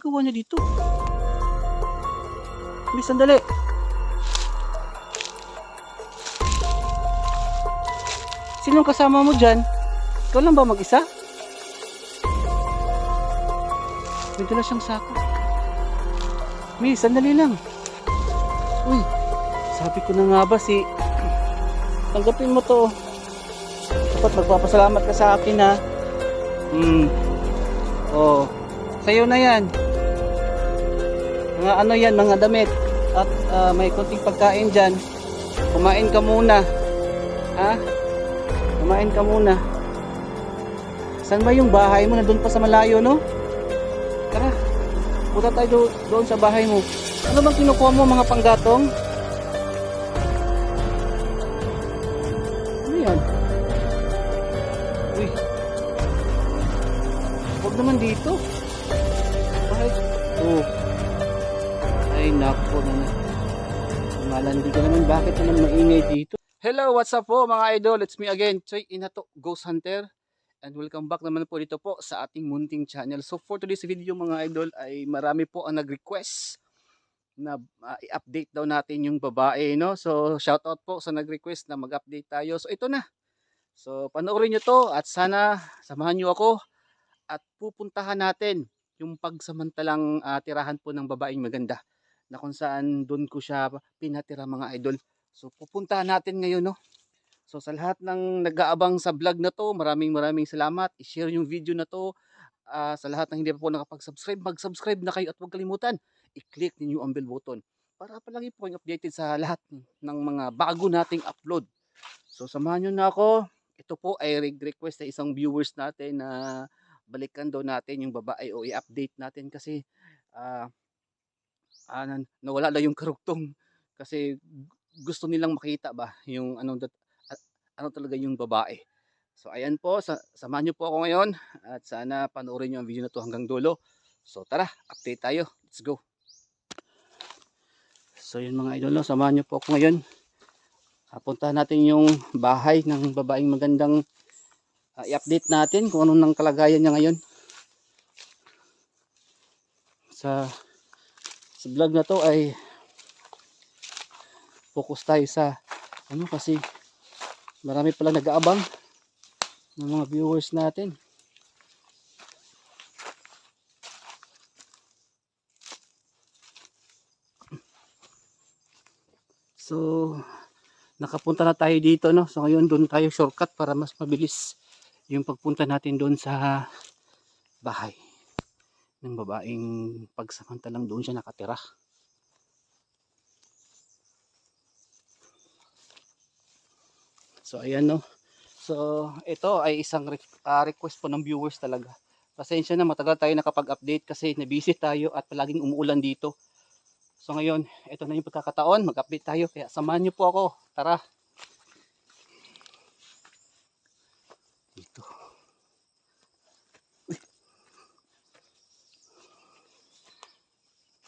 ginagawa niya dito? Miss, sandali. Sinong kasama mo dyan? Ikaw lang ba mag-isa? May dala siyang sako. Miss, sandali lang. Uy, sabi ko na nga ba si... Tanggapin mo to. Dapat magpapasalamat ka sa akin ha. Hmm. Oh. Sa'yo na yan. Mga ano yan, mga damit. At ah, may konting pagkain dyan. Kumain ka muna. Ha? Kumain ka muna. Saan ba yung bahay mo? Nandun pa sa malayo, no? Tara. Punta tayo do- doon sa bahay mo. Ano bang kinukuha mo mga panggatong? Naman. Maingay dito? Hello, what's up po mga idol? It's me again, Choy Inato, Ghost Hunter. And welcome back naman po dito po sa ating munting channel. So for today's video mga idol ay marami po ang nag-request na ah, i-update daw natin yung babae, no? So shout out po sa nag-request na mag-update tayo. So ito na. So panoorin nyo to at sana samahan nyo ako at pupuntahan natin yung pagsamantalang ah, tirahan po ng babaeng maganda na kung saan doon ko siya pinatira mga idol. So pupuntahan natin ngayon no. So sa lahat ng nag-aabang sa vlog na to, maraming maraming salamat. I-share yung video na to. Ah, sa lahat ng hindi pa po nakapag-subscribe, mag-subscribe na kayo at huwag kalimutan, i-click ninyo ang bell button para palagi po kayong updated sa lahat ng mga bago nating upload. So samahan nyo na ako. Ito po ay request ng isang viewers natin na balikan daw natin yung babae o i-update natin kasi ah, nan- nawala na yung karugtong kasi gusto nilang makita ba yung ano ano talaga yung babae. So ayan po, sa, samahan niyo po ako ngayon at sana panoorin niyo ang video na to hanggang dulo. So tara, update tayo. Let's go. So yun mga idol, samahan niyo po ako ngayon. Apuntahan natin yung bahay ng babaeng magandang ah, i-update natin kung anong nang kalagayan niya ngayon. Sa sa vlog na to ay focus tayo sa ano kasi marami pala nag-aabang ng mga viewers natin. So, nakapunta na tayo dito, no? So, ngayon doon tayo shortcut para mas mabilis yung pagpunta natin doon sa bahay ng babaeng pagsamantalang doon siya nakatira. So, ayan, no? So, ito ay isang re- ah, request po ng viewers talaga. Pasensya na, matagal tayo nakapag-update kasi nabisi tayo at palaging umuulan dito. So ngayon, ito na yung pagkakataon, mag-update tayo. Kaya samahan niyo po ako. Tara. Dito.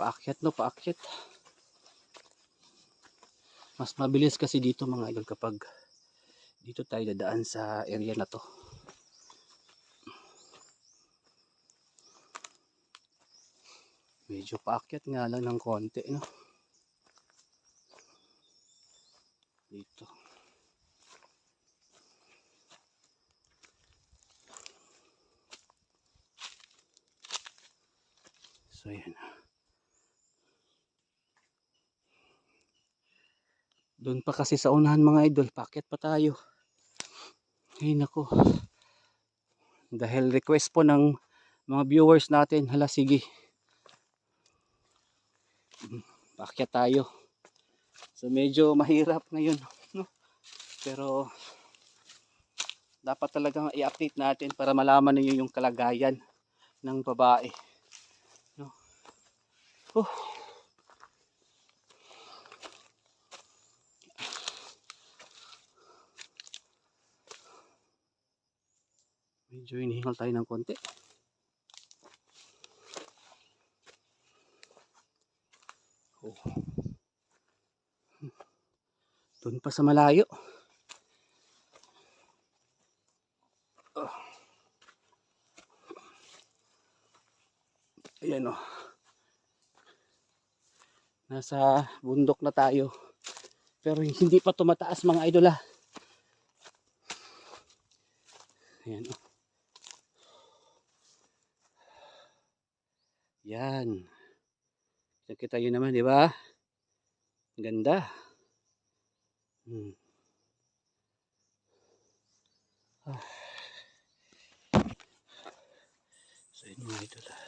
Paakyat no, paakyat. Mas mabilis kasi dito mga idol kapag dito tayo dadaan sa area na to. Medyo paakyat nga lang ng konti, no? Dito. So, yan. Doon pa kasi sa unahan mga idol, paakyat pa tayo. Ay, nako. Dahil request po ng mga viewers natin, hala sige. Paakyat tayo. So medyo mahirap ngayon, no? Pero dapat talagang i-update natin para malaman niyo yung kalagayan ng babae. No? Oh. Medyo hinihingal tayo ng konti. Oh. Doon pa sa malayo. Oh. Ayan o. Nasa bundok na tayo. Pero hindi pa tumataas mga idol ah. Ayan oh. Yan. Kita yun naman, di ba? Ang Ganda. Hmm. Ah. So yun mga idol. ah.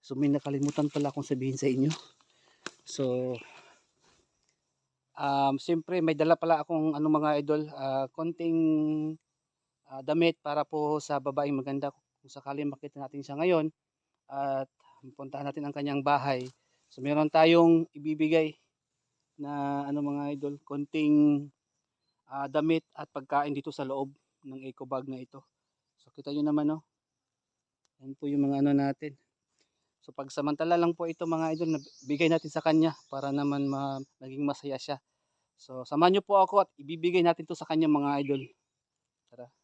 So may nakalimutan pala akong sabihin sa inyo. So um siyempre may dala pala akong ano mga idol, ah, konting ah, damit para po sa babaeng maganda kung sakali makita natin siya ngayon at puntahan natin ang kanyang bahay. So meron tayong ibibigay na ano mga idol, konting ah, damit at pagkain dito sa loob ng eco bag na ito. So kita nyo naman no. Yan po yung mga ano natin. So pagsamantala lang po ito mga idol, bigay natin sa kanya para naman ma naging masaya siya. So samahan niyo po ako at ibibigay natin to sa kanya mga idol. Tara.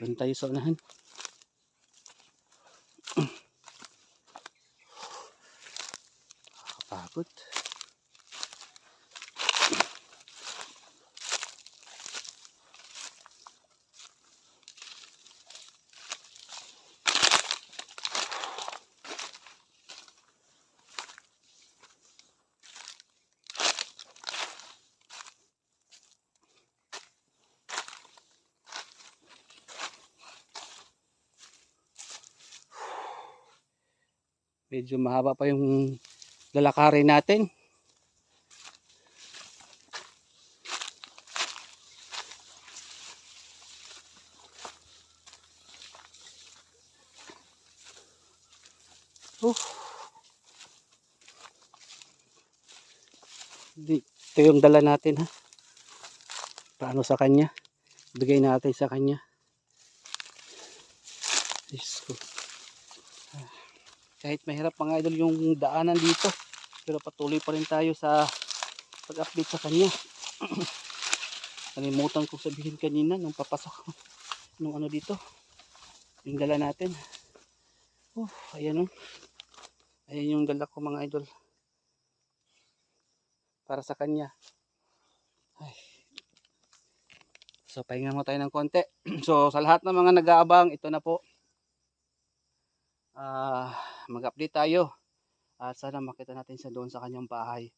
Doon tayo sa unahan. Medyo mahaba pa yung lalakarin natin. Oh. Ito yung dala natin ha. Paano sa kanya? Bigay natin sa kanya. Diyos kahit mahirap mga idol yung daanan dito pero patuloy pa rin tayo sa pag-update sa kanya. Kalimutan kong sabihin kanina nung papasok nung ano dito yung dala natin. Oh, ayan oh. ayan yung dala ko mga idol. Para sa kanya. Ay. so pahinga mo tayo ng konti. So sa lahat ng mga nag-aabang ito na po. Ah mag-update tayo. At sana makita natin siya doon sa kanyang bahay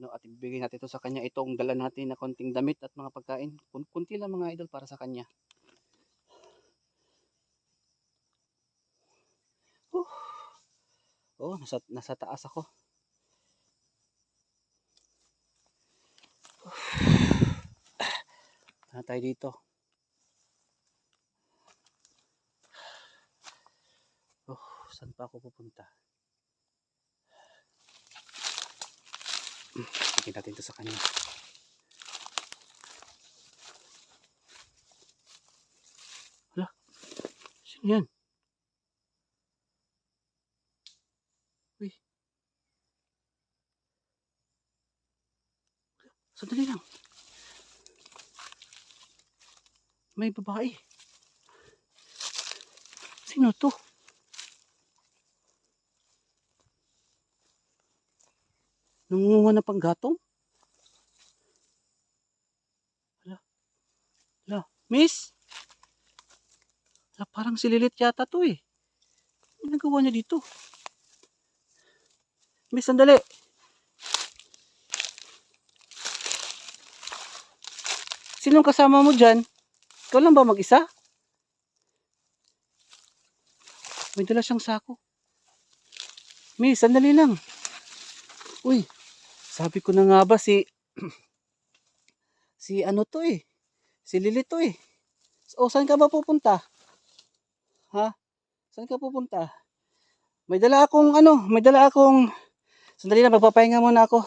no? At ibigay natin ito sa kanya. Itong dala natin na konting damit at mga pagkain. Kun kunti lang mga idol para sa kanya. Uh. oh nasa, nasa taas ako. Uh. tayo dito Oh, saan pa ako pupunta? Bigyan natin ito sa kanya. Hala, sino yan? Uy. Sandali lang. May babae. Sino to? Nangunguha na pang gatong? Hala. Hala. Miss? Hala, parang sililit yata to eh. Ano nagawa niya dito? Miss, sandali. Sinong kasama mo dyan? Ikaw lang ba mag-isa? May dala siyang sako. Miss, sandali lang. Uy, sabi ko na nga ba si si ano to eh. Si Lili to eh. O saan ka ba pupunta? Ha? Saan ka pupunta? May dala akong ano, may dala akong Sandali lang, magpapahinga muna ako.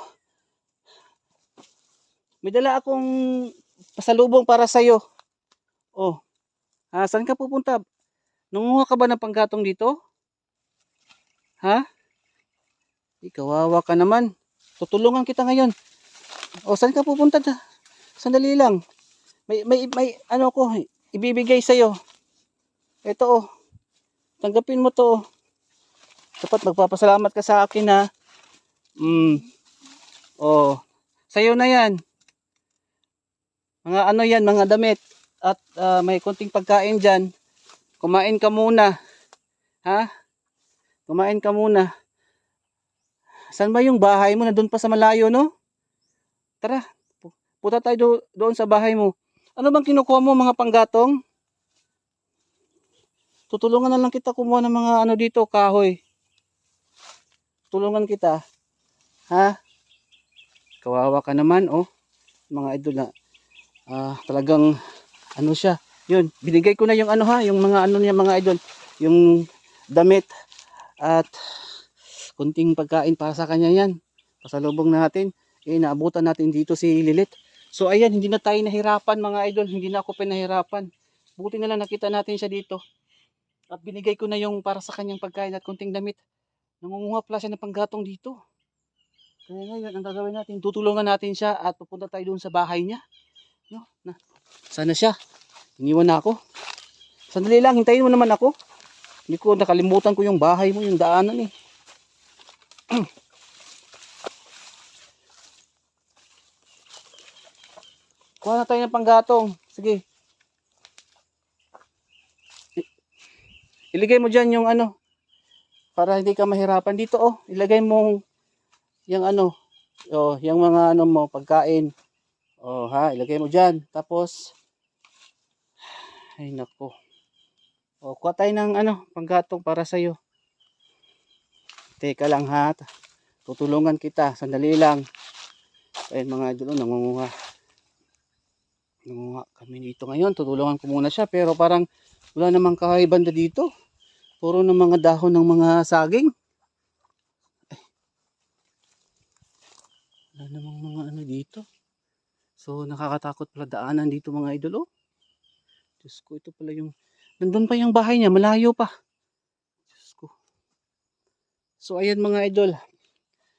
May dala akong pasalubong para sa iyo. Oh. Ha, saan ka pupunta? Nanguha ka ba ng panggatong dito? Ha? Ikawawa ka naman. Tutulungan kita ngayon. O, saan ka pupunta? sandali lang. May, may, may, ano ko, ibibigay sa'yo. Ito, oh. Tanggapin mo to, oh. Dapat magpapasalamat ka sa akin, ha. Mm. Oh. Sa'yo na yan. Mga ano yan, mga damit. At ah, may konting pagkain dyan. Kumain ka muna. Ha? Kumain ka muna. Saan ba yung bahay mo? Nandun pa sa malayo, no? Tara, pu- punta tayo do- doon sa bahay mo. Ano bang kinukuha mo, mga panggatong? Tutulungan na lang kita kumuha ng mga ano dito, kahoy. Tulungan kita. Ha? Kawawa ka naman, oh. Mga idol na. Ah, talagang, ano siya. Yun, binigay ko na yung ano ha, yung mga ano niya mga idol. Yung damit at kunting pagkain para sa kanya yan. Pasalubong natin. Eh, naabutan natin dito si Lilit. So ayan, hindi na tayo nahirapan mga idol. Hindi na ako pinahirapan. Buti na lang nakita natin siya dito. At binigay ko na yung para sa kanyang pagkain at kunting damit. Nangunguha pala siya ng panggatong dito. Kaya ngayon, ang gagawin natin, tutulungan natin siya at pupunta tayo doon sa bahay niya. No? Na, sana siya. Iniwan na ako. Sandali lang, hintayin mo naman ako. Hindi ko nakalimutan ko yung bahay mo, yung daanan eh. Kuha na tayo ng panggatong. Sige. Iligay mo dyan yung ano. Para hindi ka mahirapan. Dito oh. Ilagay mo yung ano. Oh, yung mga ano mo, pagkain. Oh, ha, ilagay mo dyan. Tapos, ay nako. O, kuha tayo ng ano, panggatong para sa'yo. Teka lang ha. Tutulungan kita. Sandali lang. Ayun mga idol, oh, nangunguha. Nangunguha kami dito ngayon. Tutulungan ko muna siya. Pero parang wala namang kahoy banda dito. Puro ng mga dahon ng mga saging. Ay. Wala namang mga ano dito. So nakakatakot pala daanan dito mga idol. Oh. Diyos ko, ito pala yung... Nandun pa yung bahay niya, malayo pa. So ayan mga idol.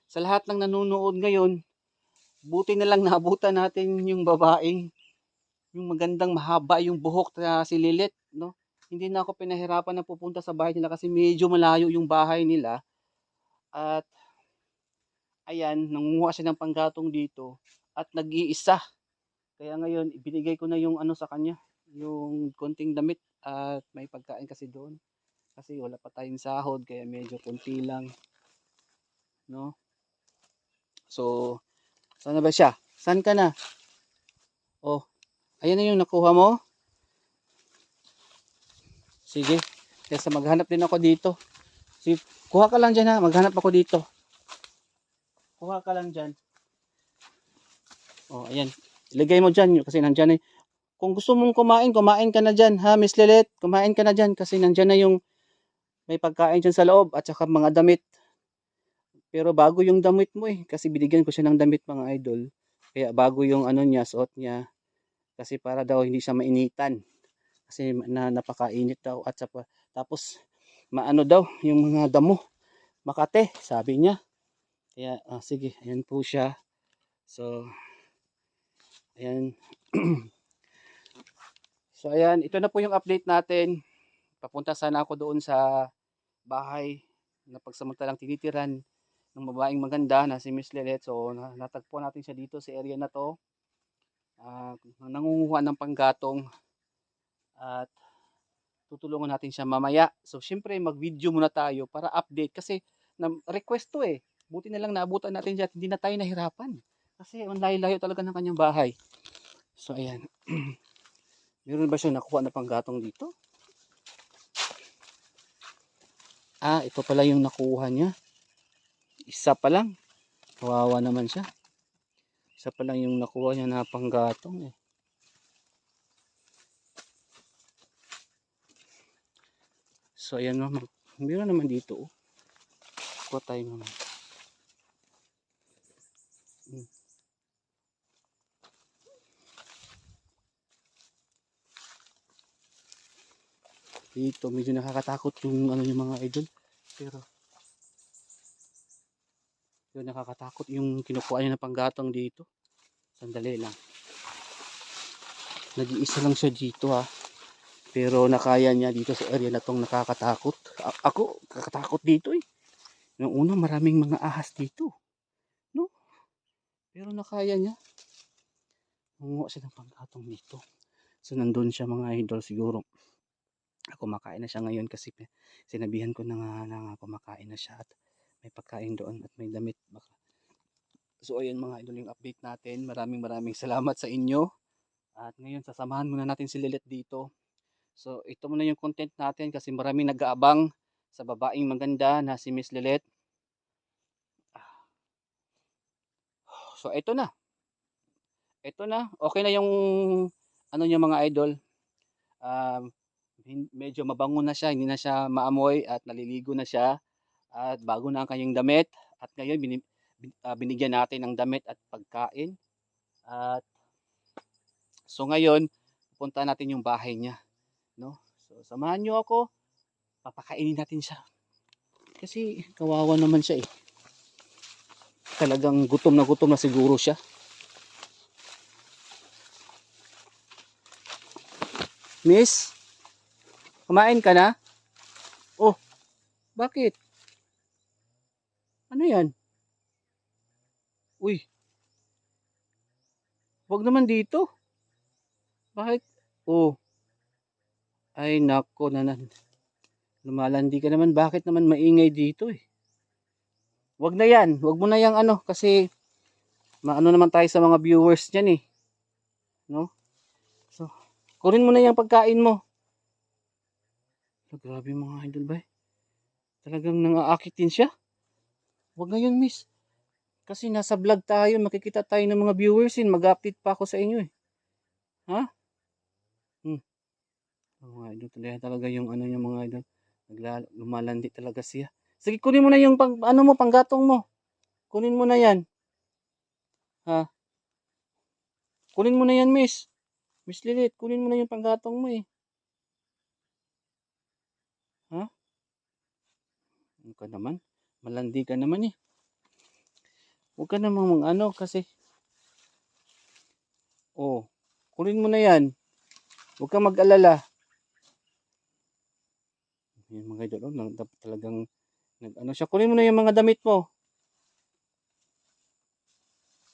Sa lahat ng nanonood ngayon, buti na lang naabutan natin yung babaeng yung magandang mahaba yung buhok na si Lilit, no? Hindi na ako pinahirapan na pupunta sa bahay nila kasi medyo malayo yung bahay nila. At ayan, nangunguha siya ng panggatong dito at nag-iisa. Kaya ngayon, ibinigay ko na yung ano sa kanya, yung konting damit at may pagkain kasi doon. Kasi wala pa tayong sahod kaya medyo konti lang. No? So, saan na ba siya? Saan ka na? Oh, ayan na yung nakuha mo. Sige. Kesa maghanap din ako dito. Sige, kuha ka lang dyan ha. Maghanap ako dito. Kuha ka lang dyan. Oh, ayan. Ilagay mo dyan kasi nandyan eh. Kung gusto mong kumain, kumain ka na dyan ha, Miss Lilet. Kumain ka na dyan kasi nandyan na yung may pagkain dyan sa loob at saka mga damit. Pero bago yung damit mo eh. Kasi binigyan ko siya ng damit mga idol. Kaya bago yung ano niya, suot niya. Kasi para daw hindi siya mainitan. Kasi na, napakainit daw. At saka, tapos maano daw yung mga damo. Makate, sabi niya. Kaya ah, sige, ayan po siya. So, ayan. so ayan, ito na po yung update natin. Papunta sana ako doon sa bahay na pagsamantalang tinitiran ng babaeng maganda na si Miss Lilet. So, na- natagpo natin siya dito sa area na to. Ah, nangunguha ng panggatong at tutulungan natin siya mamaya. So, syempre, mag-video muna tayo para update kasi na request to eh. Buti na lang naabutan natin siya at hindi na tayo nahirapan. Kasi ang layo-layo talaga ng kanyang bahay. So, ayan. Meron ba siya nakuha na panggatong dito? Ah, ito pala yung nakuha niya. Isa pa lang. Kawawa naman siya. Isa pa lang yung nakuha niya na panggatong eh. So ayan no, meron naman dito oh. Kuha tayo naman. Hmm. Dito medyo nakakatakot yung ano yung mga idol. Pero yun nakakatakot yung kinukuha niya ng panggatong dito. Sandali lang. Nag-iisa lang siya dito ha. Pero nakaya niya dito sa area na tong nakakatakot. A- ako, kakatakot dito eh. Nung una maraming mga ahas dito. No? Pero nakaya niya. Mungo siya ng pangkatong dito. So nandun siya mga idol siguro. Kumakain na siya ngayon kasi sinabihan ko na nga na kumakain na siya at may pagkain doon at may damit. So ayun mga idol yung update natin. Maraming maraming salamat sa inyo. At ngayon sasamahan muna natin si Lilet dito. So ito muna yung content natin kasi maraming nag-aabang sa babaeng maganda na si Miss Lilet. So ito na. Ito na. Okay na yung ano niya mga idol. Um, hin- medyo mabango na siya, hindi na siya maamoy at naliligo na siya. At bago na ang kanyang damit. At ngayon ah, binigyan natin ng damit at pagkain. At so ngayon, pupunta natin yung bahay niya. No? So samahan niyo ako. Papakainin natin siya. Kasi kawawa naman siya eh. Talagang gutom na gutom na siguro siya. Miss, kumain ka na? Oh, bakit? Ano yan? Uy, wag naman dito. Bakit? Oh, ay nako na nan. Lumalandi ka naman. Bakit naman maingay dito eh? Wag na yan. Wag mo na yang ano kasi maano naman tayo sa mga viewers niyan eh. No? So, kunin mo na yung pagkain mo. Oh, grabe mga idol ba? Talagang nangaakit din siya. Wag na yun, miss. Kasi nasa vlog tayo, makikita tayo ng mga viewers yun. Mag-update pa ako sa inyo eh. Ha? Hmm. Mga idol, talaga, talaga yung ano yung mga idol. Nagla, lumalandi talaga siya. Sige, kunin mo na yung pang, ano mo, panggatong mo. Kunin mo na yan. Ha? Kunin mo na yan, miss. Miss Lilith, kunin mo na yung panggatong mo eh. Ha? Ano ka naman? Malandi ka naman eh. Huwag ka namang mang ano kasi. Oh, kunin mo na yan. Huwag kang mag-alala. Yung mga idol, oh, talagang nag ano siya. Kunin mo na yung mga damit mo.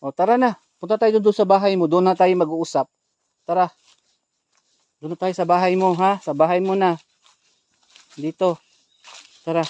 O tara na. Punta tayo doon sa bahay mo. Doon na tayo mag-uusap. Tara. Doon na tayo sa bahay mo ha. Sa bahay mo na. Dito. Tara.